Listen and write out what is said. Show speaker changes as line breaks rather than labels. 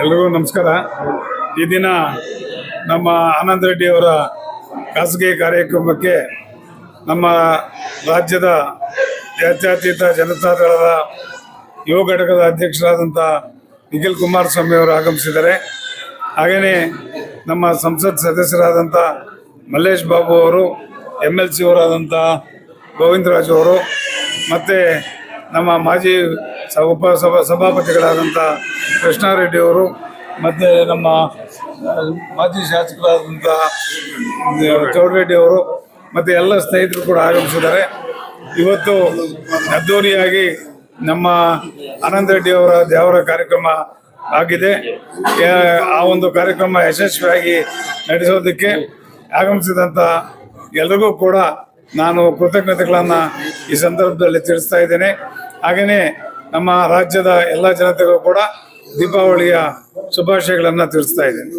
ಎಲ್ರಿಗೂ ನಮಸ್ಕಾರ. ಈ ದಿನ ನಮ್ಮ ಆನಂದ್ ರೆಡ್ಡಿ ಅವರ ಖಾಸಗಿ ಕಾರ್ಯಕ್ರಮಕ್ಕೆ ನಮ್ಮ ರಾಜ್ಯದ ಜಾತ್ಯತೀತ ಜನತಾದಳದ ಯುವ ಘಟಕದ ಅಧ್ಯಕ್ಷರಾದಂಥ ನಿಖಿಲ್ ಕುಮಾರಸ್ವಾಮಿ ಅವರು ಆಗಮಿಸಿದ್ದಾರೆ. ಹಾಗೆಯೇ ನಮ್ಮ ಸಂಸತ್ ಸದಸ್ಯರಾದಂಥ ಮಲ್ಲೇಶ್ ಬಾಬು ಅವರು ಎಂ ಎಲ್ ಸಿ ಅವರಾದಂಥ ಗೋವಿಂದರಾಜು ಅವರು, ಮತ್ತು ನಮ್ಮ ಮಾಜಿ ಉಪ ಸಭಾ ಸಭಾಪತಿಗಳಾದಂಥ ಕೃಷ್ಣಾರೆಡ್ಡಿ ಅವರು, ಮತ್ತು ನಮ್ಮ ಮಾಜಿ ಶಾಸಕರಾದಂಥ ಚೌಡರೆಡ್ಡಿ ಅವರು, ಮತ್ತು ಎಲ್ಲ ಸ್ನೇಹಿತರು ಕೂಡ ಆಗಮಿಸಿದ್ದಾರೆ. ಇವತ್ತು ಅದ್ದೂರಿಯಾಗಿ ನಮ್ಮ ಆನಂದ್ ರೆಡ್ಡಿ ಅವರ ದೇವರ ಕಾರ್ಯಕ್ರಮ ಆಗಿದೆ. ಆ ಒಂದು ಕಾರ್ಯಕ್ರಮ ಯಶಸ್ವಿಯಾಗಿ ನಡೆಸೋದಕ್ಕೆ ಆಗಮಿಸಿದಂಥ ಎಲ್ರಿಗೂ ಕೂಡ ನಾನು ಕೃತಜ್ಞತೆಗಳನ್ನು ಈ ಸಂದರ್ಭದಲ್ಲಿ ತಿಳಿಸ್ತಾ ಇದ್ದೇನೆ. ಹಾಗೆಯೇ ನಮ್ಮ ರಾಜ್ಯದ ಎಲ್ಲ ಜನತೆಗೂ ಕೂಡ ದೀಪಾವಳಿಯ ಶುಭಾಶಯಗಳನ್ನು ತಿಳಿಸ್ತಾ ಇದ್ದೇನೆ.